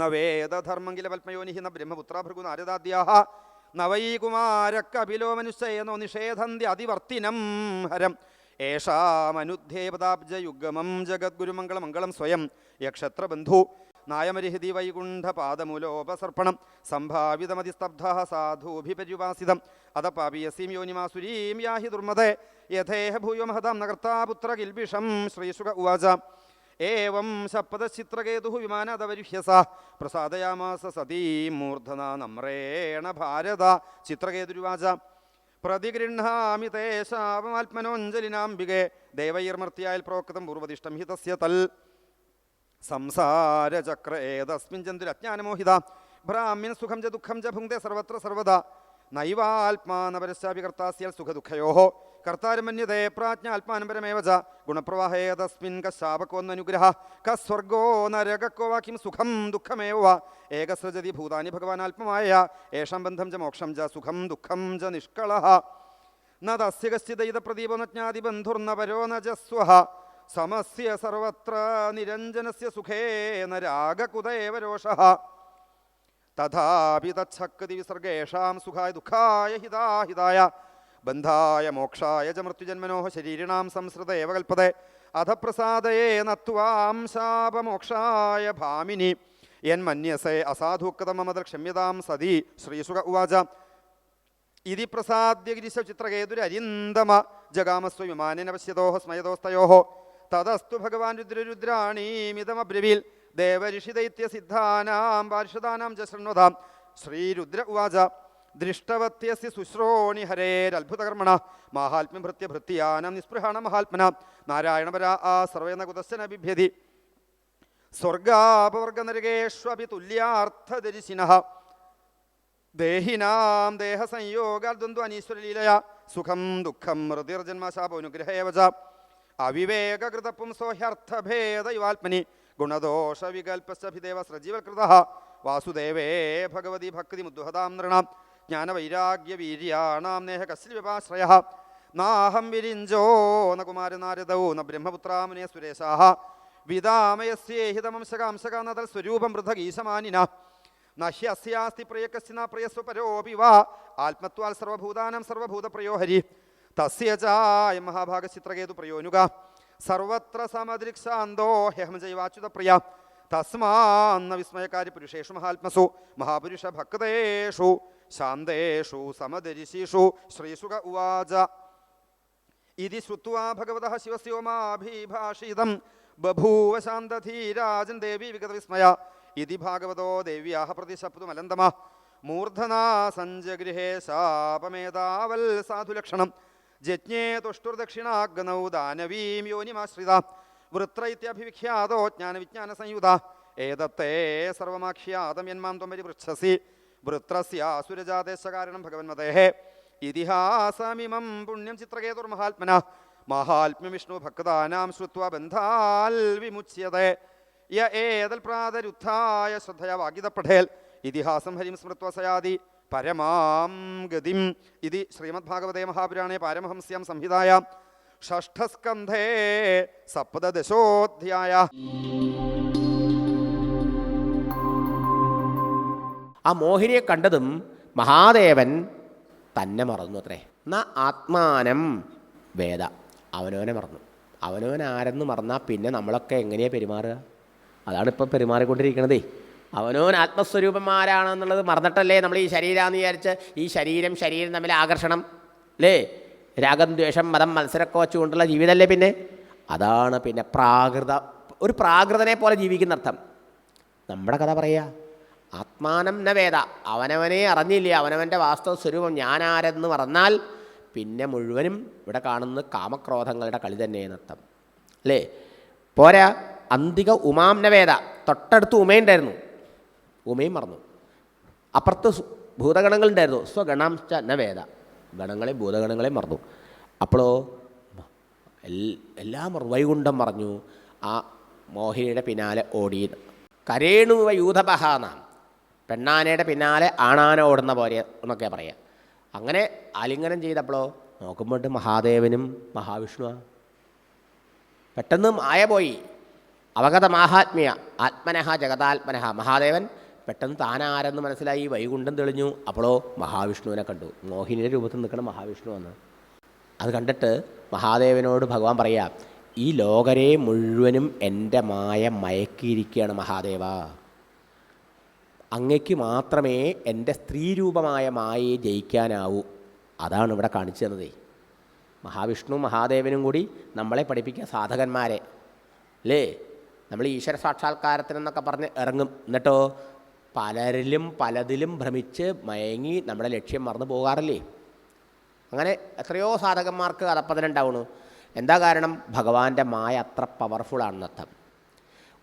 ന പത്മയോനിഹി ന ബ്രഹ്മപുത്ര ഭൃഗു നാരദാദ്യാഹ നവൈകുമാരക്കപിലോ മനുഷ്യനോ നിഷേധന്തി അതിവർത്തിനം ഹരം. ഏഷാമനുദ്ധേപദാബ്ജയുഗമം ജഗദ്ഗുരുമംഗളമംഗളം സ്വയം. യക്ഷത്രബന്ധു വൈകുണ്ഠ വൈകുണ്ഠപാദമൂലോപസർപ്പണം. സംഭാവിതമതിസ്തബ്ധ സാധൂഭിപര്യുപാസിതം. അത പാപിയസീം യോനിമാസുരീം യാഹി ദുർമദേ. യഥേഹ ഭൂയോ മഹതാം നകർത്താപുത്ര കിൽബിഷം ശ്രീശുക ഉവാച. ഏവം സപ്പദശിത്രകേതു വിമാനതവരുഹ്യസ പ്രസാദയാമാസ സതീ മൂർധന നമ്രേണ ഭാരത. ചിത്രകേതുരുവാച. പ്രതിഗൃഹാമി തേ ശാപമാത്മനോഞ്ജലിനാംബികെ. ദേവൈർമർത്തിയാൽ പ്രോക്തം പൂർവദിഷ്ടം ഹി തസ്യ തൽ. സംസാരചക്ര ഏതസ്മിൻ ജന്തുരജ്ഞാനമോഹിത. ഭ്രാമ്യൻ സുഖം ച ദുഃഖം ച ഭുങ്ക്തെ സർവത്ര സർവദ. നൈവാത്മാനപരശ്ചാപി കർത്താസ്യൽ സുഖദുഃഖയോ. കർത്താരമന്യതേ പ്രാജ്ഞ ആത്മാനപരമേവ ഗുണപ്രവാഹേ തസ്മിൻ കശാപകോന്നനുഗ്രഹ കസ്വർഗോ നരകക്കോ വാക്യം സുഖം ദുഃഖമേവ ഏകസ്രജതി ഭൂതാനി ഭൂതാനി ഭഗവാനാത്മമായ ഏഷാം ബന്ധം ച മോക്ഷം ച സുഖം ദുഃഖം ച നിഷ്കള ന തസ്യ കശ്ചിദൈത പ്രദീപോ ന ജ്ഞാതി ബന്ധുർന പരോ ന ജസ്വഹ സമസ്യ സർവത്ര നിരഞ്ജനസ്യ സുഖേ രാഗകുതേവ രോഷഃ തഥാപി തച്ഛക്തി വിസർഗേഷാം സുഖായ ദുഃഖായ ഹിതാഹിതായ ബന്ധായ മോക്ഷായ ച മൃത്യുജന്മനോഹ ശരീരിണാം സംസ്കൃത ഏവ കൽപ്പതേ. അധ നത്വാം ശാപമോക്ഷായ ഭാമിനി. എൻ മന്യസേ അസാധുക്കതമമത ക്ഷമ്യതാം സതി. ശ്രീസുഖ ഉവാച. ഇതി പ്രസാദ്യ ഗിരിശചിത്രകേതുരരിന്ദമ ജഗാമസ്വ വിമാനേന പശ്യതോഹ സ്മയതോസ്തയോ. തതസ്തു ഭഗവാൻ രുദ്രരുദ്രാണീമിതമബ്രവീൽ ദേവഋഷിദൈത്യസിദ്ധാനാം പാർഷദാനാം ച ശ്രീരുദ്ര ഉവാച. ദൃഷ്ടവത്യസ്യ ശുശ്രോണി ഹരേരത്ഭുതകർമ്മണ മാഹാത്മ്യം ഭൃത്യ ഭൃത്യാനം നിസ്പൃഹാണ മഹാത്മന നാരായണപര ആ സർവേന കുതശ്ചന ബിഭ്യതി. സ്വർഗാപവർഗനരകേഷ്വപി തുല്യാർത്ഥദരിശിന. ദേഹിനാം ദേഹസംയോഗദ്വന്ദ്വനീശ്വരലീലയ. സുഖം ദുഃഖം മൃതിർജന്മശാപോനുഗ്രഹേവ അവിവേകൃതപ്പും സോഹ്യർത്ഥഭേദയുവാത്മനി. ഗുണദോഷവികൽപ്പശ്ചിദേവ സജീവകൃത വാസുദേവേ ഭഗവതി ഭക്തി മുദ്വഹതാം നൃണാം. ജ്ഞാനവൈരാഗ്യവീര്യാണാം നേഹ കശ്യപാശ്രയ നാഹം വിരിഞ്ചോ ന കുമാരനാരദൗ ന ബ്രഹ്മപുത്രാമുനെ സുരേശാഹ വിദാമയസ്യേഹിതമംശകാംശക സ്വരൂപം സ്വരൂപം പൃഥഗീശമാനിന നഹ്യസ്യാസ്തി പ്രിയകസ്യ പ്രിയസ്വ പരോപി വാ. ആത്മത്വാൽ സർവഭൂതാനം സർവഭൂതപ്രയോഹരി. തസ്യ ചായ മഹാഭാഗചിത്രകേതു പ്രയോനുക. സർവത്ര സമദൃക്ഷാന്തോ ഹ്യഹം ജൈവാച്യുതപ്രിയ. പ്രിയ തസ്മാന്ന വിസ്മയകാരി പുരുഷേഷു മഹാത്മസു മഹാപുരുഷ ഭക്തേഷു ശാന്തേഷു സമദരിശീഷു ശ്രീസുഖ ഉവാച. ഇതി ശ്രുവാ ഭഗവത ശിവസ്യോമാഭിഭാഷിതം ബഭൂവ ശാന്തധീരാജൻ ദേവി വിഗതവിസ്മയ ഇതി ഭാഗവതോ ദേവ്യാഹ പ്രതിശബ്ദമലന്തമ മൂർധനാ സഞ്ജഗൃഹേ ശാപമേതാവൽ സാധുലക്ഷണം. ജജ്ഞേ തുഷ്ടുർദക്ഷിണാഗ്നൗ ദാനവീം യോനിമാശ്രിത. വൃത്രൈത്യഭിവിഖ്യാതോ ജ്ഞാനവിജ്ഞാനസംയുത. ഏതത്തെ സർവമാഖ്യാതം യന്മാം ത്വം കാരണം വൃത്രസ്യാസുരജാദേശകാരണം ഭഗവന്മതേഹ. ഇതിഹാസമിമം പുണ്യം ചിത്രകേതുർ മഹാത്മന. മഹാത്മ്യ വിഷ്ണു ഭക്താനാം ശ്രുത്വ ബന്ധാൽ വിമുച്യതേ. യ ഏതൽ പ്രാതരുദ്ധായ ശ്രദ്ധയ വാഗിത പഠേൽ. ഇതിഹാസം ഹരിം സ്മൃത്വ സയാതി പരമാം ഗതിം. ഇതി ശ്രീമദ്ഭാഗവതേ മഹാപുരാണേ പാരമഹംസ്യാം സംഹിതായാം. ഷഷ്ഠസ്കന്ധേ സപ്തദശോധ്യായ. ആ മോഹിനിയെ കണ്ടതും മഹാദേവൻ തന്നെ മറന്നു അത്രേ. എന്നാ ആത്മാനം വേദ. അവനവനെ മറന്നു. അവനവൻ ആരെന്ന് മറന്നാൽ പിന്നെ നമ്മളൊക്കെ എങ്ങനെയാണ് പെരുമാറുക? അതാണ് ഇപ്പം പെരുമാറിക്കൊണ്ടിരിക്കണതേ. അവനവൻ ആത്മസ്വരൂപന്മാരാണെന്നുള്ളത് മറന്നിട്ടല്ലേ നമ്മൾ ഈ ശരീരമാണെന്ന് വിചാരിച്ച് ഈ ശരീരം ശരീരം തമ്മിൽ ആകർഷണം അല്ലേ? രാഗം ദ്വേഷം മതം മത്സരമൊക്കെ വെച്ചുകൊണ്ടുള്ള ജീവിതമല്ലേ പിന്നെ? അതാണ് പിന്നെ പ്രാകൃത ഒരു പ്രാകൃതനെ പോലെ ജീവിക്കുന്ന അർത്ഥം നമ്മുടെ കഥ പറയുക ആത്മാനം ന വേദ അവനവനെ അറിഞ്ഞില്ല അവനവന്റെ വാസ്തവ സ്വരൂപം ഞാനാരെന്ന് മറന്നാൽ പിന്നെ മുഴുവനും ഇവിടെ കാണുന്ന കാമക്രോധങ്ങളുടെ കളി തന്നെ അർത്ഥം. അല്ലേ? പോരാ അന്തിക ഉമാം നവേദ വേദ തൊട്ടടുത്ത് ഉമയുണ്ടായിരുന്നു ഉമയും മറന്നു. അപ്പുറത്ത് ഭൂതഗണങ്ങളുണ്ടായിരുന്നു സ്വഗണാംശ നവേദ വേദ. ഗണങ്ങളെ ഭൂതഗണങ്ങളെ മറന്നു. അപ്പോഴോ എല്ലാം വൈകുണ്ഠം മറഞ്ഞു. ആ മോഹിനിയുടെ പിന്നാലെ ഓടി. കരേണുവ എന്നാണ് പെണ്ണാനയുടെ പിന്നാലെ ആണാന ഓടുന്ന പോലെ എന്നൊക്കെ പറയാം. അങ്ങനെ ആലിംഗനം ചെയ്തപ്പോഴോ നോക്കുമ്പോൾ മഹാദേവനും മഹാവിഷ്ണുവാണ് പെട്ടെന്ന് മായ പോയി. അവഗത മാഹാത്മ്യ ആത്മനഹ ജഗതാത്മനഹ. മഹാദേവൻ പെട്ടെന്ന് താനാരെന്ന് മനസ്സിലായി വൈകുണ്ഠം തെളിഞ്ഞു. അപ്പോഴോ മഹാവിഷ്ണുവിനെ കണ്ടു. മോഹിനിയുടെ രൂപത്തിൽ നിൽക്കണം മഹാവിഷ്ണു എന്ന് അത് കണ്ടിട്ട് മഹാദേവനോട് ഭഗവാൻ പറയാം ഈ ലോകരെ മുഴുവനും എന്റെ മായ മയക്കിയിരിക്കുകയാണ് മഹാദേവ. അങ്ങയ്ക്ക് മാത്രമേ എന്റെ സ്ത്രീരൂപമായ മായയെ ജയിക്കാനാവൂ. അതാണ് ഇവിടെ കാണിച്ചു തന്നതേ. മഹാവിഷ്ണു മഹാദേവനും കൂടി നമ്മളെ പഠിപ്പിക്കുക സാധകന്മാരെ. അല്ലേ നമ്മൾ ഈശ്വര സാക്ഷാത്കാരത്തിനെന്നൊക്കെ പറഞ്ഞ് ഇറങ്ങും. എന്നിട്ടോ? പലരിലും പലതിലും ഭ്രമിച്ച് മയങ്ങി നമ്മുടെ ലക്ഷ്യം മറന്നു പോകാറില്ലേ? അങ്ങനെ എത്രയോ സാധകന്മാർക്ക് അതപ്പതിനുണ്ടാവണു എന്താ കാരണം? ഭഗവാന്റെ മായ അത്ര പവർഫുൾ ആണെന്നർത്ഥം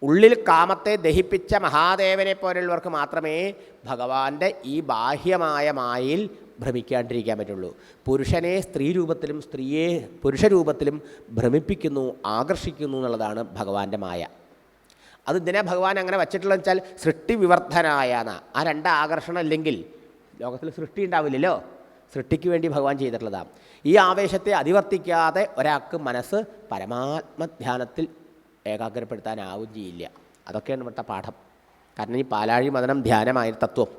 ഉള്ളിൽ കാമത്തെ ദഹിപ്പിച്ച മഹാദേവനെ പോലുള്ളവർക്ക് മാത്രമേ ഭഗവാന്റെ ഈ ബാഹ്യമായ മായയിൽ ഭ്രമിക്കാണ്ടിരിക്കാൻ പറ്റുള്ളൂ. പുരുഷനെ സ്ത്രീ രൂപത്തിലും സ്ത്രീയെ പുരുഷരൂപത്തിലും ഭ്രമിപ്പിക്കുന്നു ആകർഷിക്കുന്നു എന്നുള്ളതാണ് ഭഗവാന്റെ മായ. അത് ഇതിനെ ഭഗവാൻ അങ്ങനെ വച്ചിട്ടുള്ളത് വെച്ചാൽ സൃഷ്ടി വിവർദ്ധനായ. ആ രണ്ട് ആകർഷണം അല്ലെങ്കിൽ ലോകത്തിൽ സൃഷ്ടി ഉണ്ടാവില്ലല്ലോ. സൃഷ്ടിക്ക് വേണ്ടി ഭഗവാൻ ചെയ്തിട്ടുള്ളതാണ് ഈ ആവേശത്തെ അതിവർത്തിക്കാതെ ഒരാൾക്ക് മനസ്സ് പരമാത്മധ്യാനത്തിൽ ഏകാഗ്രപ്പെടുത്താനാവും ചെയ്യില്ല. അതൊക്കെയാണ് ഇവിടുത്തെ പാഠം. കാരണം ഈ പാലാഴി മതനം ധ്യാനമായ തത്വം.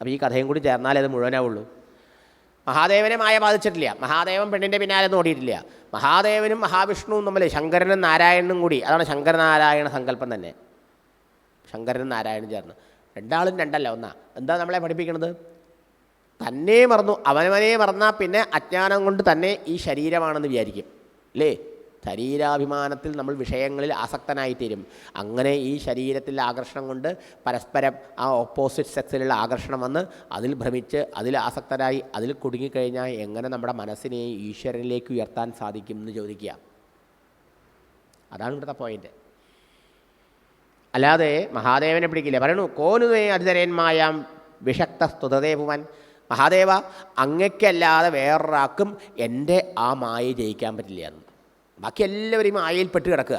അപ്പോൾ ഈ കഥയും കൂടി ചേർന്നാലേ അത് മുഴുവനാവുള്ളൂ. മഹാദേവനെ മായ ബാധിച്ചിട്ടില്ല. മഹാദേവൻ പെണ്ണിന്റെ പിന്നാലെ ഓടിയിട്ടില്ല. മഹാദേവനും മഹാവിഷ്ണുവും തമ്മിൽ ശങ്കരനും നാരായണനും കൂടി. അതാണ് ശങ്കരനാരായണ സങ്കല്പം തന്നെ. ശങ്കരനും നാരായണനും ചേർന്ന്. രണ്ടാളും രണ്ടല്ല ഒന്നാ. എന്താ നമ്മളെ പഠിപ്പിക്കുന്നത് തന്നെ മറന്നു അവനവനെ മറന്നാൽ പിന്നെ അജ്ഞാനം കൊണ്ട് തന്നെ ഈ ശരീരമാണെന്ന് വിചാരിക്കും. അല്ലേ? ശരീരാഭിമാനത്തിൽ നമ്മൾ വിഷയങ്ങളിൽ ആസക്തനായിത്തീരും. അങ്ങനെ ഈ ശരീരത്തിലെ ആകർഷണം കൊണ്ട് പരസ്പരം ആ ഓപ്പോസിറ്റ് സെക്സിലുള്ള ആകർഷണം വന്ന് അതിൽ ഭ്രമിച്ച് അതിൽ ആസക്തരായി അതിൽ കുടുങ്ങിക്കഴിഞ്ഞാൽ എങ്ങനെ നമ്മുടെ മനസ്സിനെ ഈശ്വരനിലേക്ക് ഉയർത്താൻ സാധിക്കും എന്ന് ചോദിക്കുക. അതാണ് ഇവിടുത്തെ പോയിന്റ് അല്ലാതെ മഹാദേവനെ പിടിക്കില്ല? പറയണു കോനുവേ അതിതരന്മായാം വിഷക്ത സ്തുതദേവുവൻ മഹാദേവ അങ്ങയ്ക്കല്ലാതെ വേറൊരാൾക്കും എന്റെ ആ മായ ജയിക്കാൻ പറ്റില്ല എന്ന്. ബാക്കി എല്ലാവരെയും ആയയിൽപ്പെട്ട് പെട്ട് കിടക്കുക.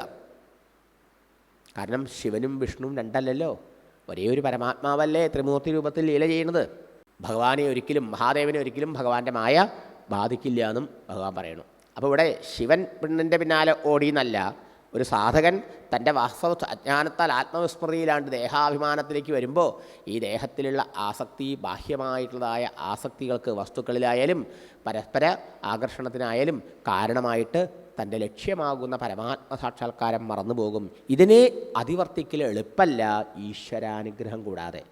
കാരണം ശിവനും വിഷ്ണുവും രണ്ടല്ലല്ലോ. ഒരേ ഒരു പരമാത്മാവല്ലേ ത്രിമൂർത്തി രൂപത്തിൽ ലീല ചെയ്യുന്നത്. ഭഗവാനെ ഒരിക്കലും മഹാദേവനെ ഒരിക്കലും ഭഗവാന്റെ മായ ബാധിക്കില്ല എന്നും ഭഗവാൻ പറയുന്നു. അപ്പോൾ ഇവിടെ ശിവൻ പെണ്ണിന്റെ പിന്നാലെ ഓടിയെന്നല്ല ഒരു സാധകൻ തന്റെ വാസ്തവ അജ്ഞാനത്താൽ ആത്മവിസ്മൃതിയിലാണ്ട് ദേഹാഭിമാനത്തിലേക്ക് വരുമ്പോൾ ഈ ദേഹത്തിലുള്ള ആസക്തി ബാഹ്യമായിട്ടുള്ളതായ ആസക്തികൾക്ക് വസ്തുക്കളിലായാലും പരസ്പര ആകർഷണത്തിനായാലും കാരണമായിട്ട് തന്റെ ലക്ഷ്യമാകുന്ന പരമാത്മ സാക്ഷാത്കാരം മറന്നുപോകും. ഇതിനെ അതിവർത്തിക്കൽ എളുപ്പമല്ല ഈശ്വരാനുഗ്രഹം കൂടാതെ.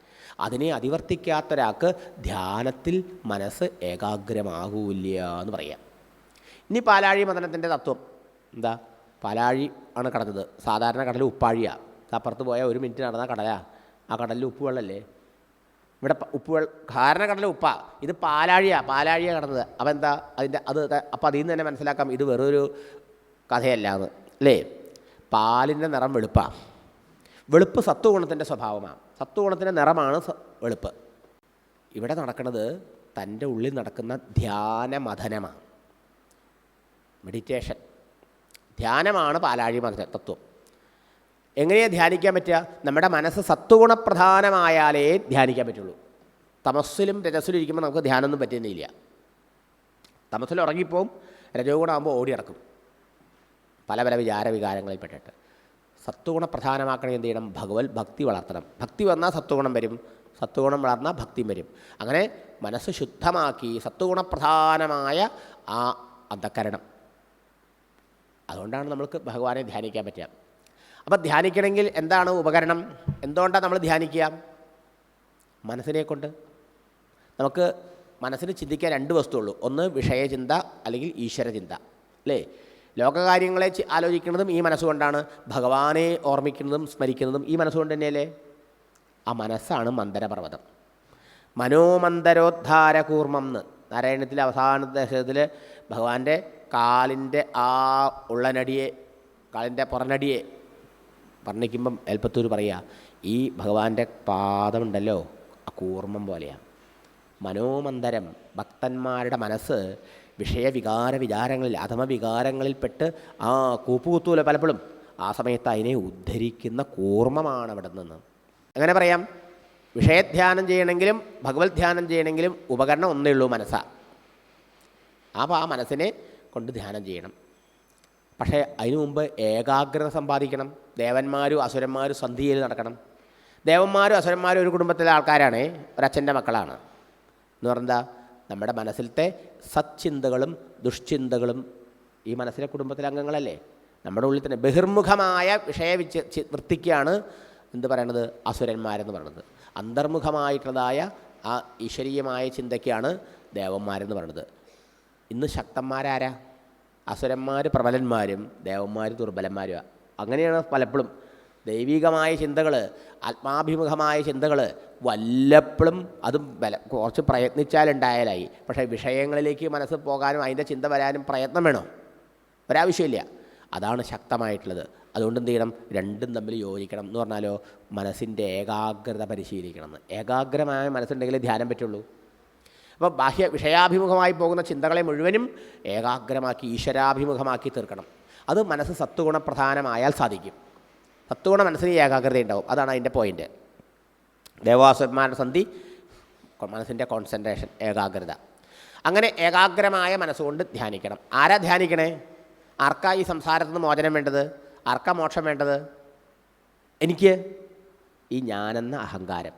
അതിനെ അതിവർത്തിക്കാത്തൊരാൾക്ക് ധ്യാനത്തിൽ മനസ്സ് ഏകാഗ്രമാകൂല്ല എന്ന് പറയാം. ഇനി പാലാഴി മദനത്തിന്റെ തത്വം. എന്താ? പാലാഴി ആണ് കടന്നത്. സാധാരണ കടൽ ഉപ്പാഴിയാണ് അപ്പുറത്ത് പോയാൽ ഒരു മിനിറ്റ് നടന്ന കടലാ. ആ കടലിൽ ഉപ്പ് വെള്ളമല്ലേ? ഇവിടെ ഉപ്പ് ധാരണ കടല ഉപ്പാ. ഇത് പാലാഴിയാ പാലാഴിയ കടന്നത്. അപ്പം എന്താ അതിന്റെ അത് അപ്പോൾ അതിൽ നിന്ന് തന്നെ മനസ്സിലാക്കാം ഇത് വെറൊരു കഥയല്ല എന്ന് അല്ലേ? പാലിന്റെ നിറം വെളുപ്പാണ് വെളുപ്പ് സത്വഗുണത്തിന്റെ സ്വഭാവമാണ് സത്വഗുണത്തിന്റെ നിറമാണ് വെളുപ്പ്. ഇവിടെ നടക്കുന്നത് തന്റെ ഉള്ളിൽ നടക്കുന്ന ധ്യാന ധ്യാനമഥനമാണ് മെഡിറ്റേഷൻ ധ്യാനമാണ് പാലാഴി മഥന തത്വം. എങ്ങനെയാണ് ധ്യാനിക്കാൻ പറ്റുക? നമ്മുടെ മനസ്സ് സത്വഗുണപ്രധാനമായാലേ ധ്യാനിക്കാൻ പറ്റുള്ളൂ. തമസ്സിലും രജസ്സിലും ഇരിക്കുമ്പോൾ നമുക്ക് ധ്യാനമൊന്നും പറ്റുന്നില്ല. തമസ്സിൽ ഉറങ്ങിപ്പോവും രജോ ഗുണമാകുമ്പോൾ ഓടിയിറക്കും പല പല വിചാര വികാരങ്ങളിൽ പെട്ടിട്ട്. സത്വഗുണം പ്രധാനമാക്കണം എന്ത് ചെയ്യണം? ഭഗവത് ഭക്തി വളർത്തണം. ഭക്തി വന്നാൽ സത്വഗുണം വരും. സത്വഗുണം വളർന്നാൽ ഭക്തി വരും. അങ്ങനെ മനസ്സ് ശുദ്ധമാക്കി സത്വഗുണപ്രധാനമായ ആ അന്ധക്കരണം അതുകൊണ്ടാണ് നമ്മൾക്ക് ഭഗവാനെ ധ്യാനിക്കാൻ പറ്റുക. അപ്പം ധ്യാനിക്കണമെങ്കിൽ എന്താണ് ഉപകരണം? എന്തുകൊണ്ടാണ് നമ്മൾ ധ്യാനിക്കുക? മനസ്സിനെ കൊണ്ട്. നമുക്ക് മനസ്സിന് ചിന്തിക്കാൻ രണ്ട് വസ്തുള്ളൂ ഒന്ന് വിഷയചിന്ത അല്ലെങ്കിൽ ഈശ്വരചിന്ത. അല്ലേ? ലോകകാര്യങ്ങളെ ആലോചിക്കുന്നതും ഈ മനസ്സുകൊണ്ടാണ്. ഭഗവാനെ ഓർമ്മിക്കുന്നതും സ്മരിക്കുന്നതും ഈ മനസ്സുകൊണ്ട് തന്നെയല്ലേ? ആ മനസ്സാണ് മന്ദരപർവതം. മനോമന്ദരോദ്ധാര കൂർമ്മം എന്ന് നാരായണത്തിലെ അവസാന ദശകത്തിൽ ഭഗവാന്റെ കാലിന്റെ ആ ഉള്ളനടിയെ കാലിന്റെ പുറനടിയെ വർണിക്കുമ്പം എൽപ്പത്തൂർ പറയുക ഈ ഭഗവാന്റെ പാദമുണ്ടല്ലോ ആ കൂർമ്മം പോലെയാണ് മനോമന്ദരം ഭക്തന്മാരുടെ മനസ്സ് വിഷയവികാര വിചാരങ്ങളിൽ അധമവികാരങ്ങളിൽപ്പെട്ട് ആ കൂപ്പുകുത്തൂല പലപ്പോഴും ആ സമയത്ത് അതിനെ ഉദ്ധരിക്കുന്ന കൂർമ്മമാണ് അവിടെ നിന്ന്. അങ്ങനെ പറയാം? വിഷയധ്യാനം ചെയ്യണമെങ്കിലും ഭഗവത് ധ്യാനം ചെയ്യണമെങ്കിലും ഉപകരണം ഒന്നേ ഉള്ളൂ മനസ്സാണ് അപ്പോൾ ആ മനസ്സിനെ കൊണ്ട് ധ്യാനം ചെയ്യണം. പക്ഷേ അതിനു മുമ്പ് ഏകാഗ്രത സമ്പാദിക്കണം. ദേവന്മാരും അസുരന്മാരും സന്ധിയിൽ നടക്കണം. ദേവന്മാരും അസുരന്മാരും ഒരു കുടുംബത്തിലെ ആൾക്കാരാണ്. ഒരച്ഛന്റെ മക്കളാണ്. എന്ന് പറഞ്ഞാൽ നമ്മുടെ മനസ്സിലത്തെ സച്ചിന്തകളും ദുഷ്ചിന്തകളും ഈ മനസ്സിലെ കുടുംബത്തിലെ അംഗങ്ങളല്ലേ? നമ്മുടെ ഉള്ളിൽ തന്നെ ബഹിർമുഖമായ വിഷയ വിച്ച് വൃത്തിക്കാണ് എന്ത് പറയണത്? അസുരന്മാരെന്ന് പറയുന്നത് അന്തർമുഖമായിട്ടുള്ളതായ ആ ഈശ്വരീയമായ ചിന്തയ്ക്കാണ് ദേവന്മാരെന്ന് പറയുന്നത് ഇന്ന് ശക്തന്മാരാരാ? അസുരന്മാർ പ്രബലന്മാരും ദേവന്മാർ ദുർബലന്മാരും അങ്ങനെയാണ് പലപ്പോഴും ദൈവികമായ ചിന്തകൾ ആത്മാഭിമുഖമായ ചിന്തകൾ വല്ലപ്പോഴും അതും ബല കുറച്ച് പ്രയത്നിച്ചാലുണ്ടായാലായി. പക്ഷേ വിഷയങ്ങളിലേക്ക് മനസ്സ് പോകാനും അതിന്റെ ചിന്ത വരാനും പ്രയത്നം വേണോ. ഒരാവശ്യമില്ല. അതാണ് ശക്തമായിട്ടുള്ളത്. അതുകൊണ്ട് എന്ത് ചെയ്യണം? രണ്ടും തമ്മിൽ യോജിക്കണം എന്ന് പറഞ്ഞാലോ മനസ്സിന്റെ ഏകാഗ്രത പരിശീലിക്കണം. ഏകാഗ്രമായ മനസ്സുണ്ടെങ്കിലേ ധ്യാനം പറ്റുള്ളൂ. അപ്പോൾ ബാഹ്യ വിഷയാഭിമുഖമായി പോകുന്ന ചിന്തകളെ മുഴുവനും ഏകാഗ്രമാക്കി ഈശ്വരാഭിമുഖമാക്കി തീർക്കണം. അത് മനസ്സ് സത്വഗുണപ്രധാനമായാൽ സാധിക്കും. സത്വഗുണ മനസ്സിന് ഏകാഗ്രത ഉണ്ടാവും അതാണ് അതിന്റെ പോയിന്റ് ദേവാസുരന്മാരുടെ സന്ധി മനസ്സിന്റെ കോൺസെൻട്രേഷൻ ഏകാഗ്രത. അങ്ങനെ ഏകാഗ്രമായ മനസ്സുകൊണ്ട് ധ്യാനിക്കണം. ആരാ ധ്യാനിക്കണേ? ആർക്കാ ഈ സംസാരത്തിൽ നിന്ന് മോചനം വേണ്ടത്? ആർക്കാ മോക്ഷം വേണ്ടത്? എനിക്ക് ഈ ഞാനെന്ന അഹങ്കാരം.